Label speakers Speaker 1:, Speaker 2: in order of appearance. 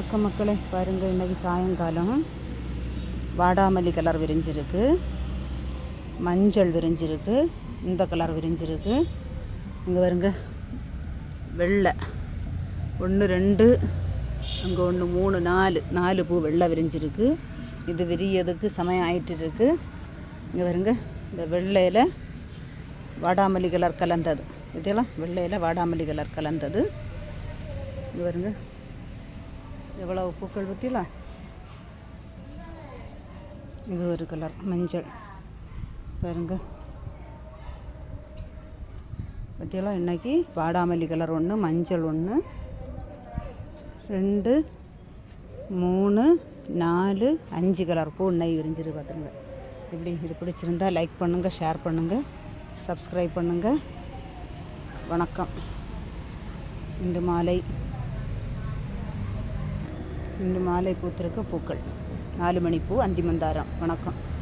Speaker 1: வணக்கம் மக்களே. பாருங்கள் இன்றைக்கி சாயங்காலம். வாடாமல்லி கலர் விரிஞ்சிருக்கு. மஞ்சள் விரிஞ்சிருக்கு. இந்த கலர் விரிஞ்சிருக்கு. இங்கே வருங்க வெள்ளை. ஒன்று ரெண்டு அங்கே ஒன்று மூணு நாலு. நாலு பூ வெள்ளை விரிஞ்சிருக்கு. இது விரியதுக்கு சமயம் ஆயிட்டு இருக்கு இங்கே வருங்க இந்த வெள்ளையில் வாடாமல்லி கலர் கலந்தது. இதெல்லாம் வெள்ளையில் வாடாமல்லி கலர் கலந்தது. இங்கே வருங்க எவ்வளவு பூக்கள் பற்றியில இது ஒரு கலர் மஞ்சள். பாருங்க. பற்றியெல்லாம் இன்னைக்கு வாடாமல்லி கலர் ஒன்று மஞ்சள் ஒன்று ரெண்டு மூணு நாலு அஞ்சு கலர் பூ இன்னைக்கு விரிஞ்சிரு பார்த்துங்க இப்படி இது பிடிச்சிருந்தா லைக் பண்ணுங்கள் ஷேர் பண்ணுங்கள் சப்ஸ்கிரைப் பண்ணுங்கள் வணக்கம். இன்று மாலை இன்று மாலை பூத்திருக்க பூக்கள். நாலு மணி பூ அந்திமந்தாரம். வணக்கம்.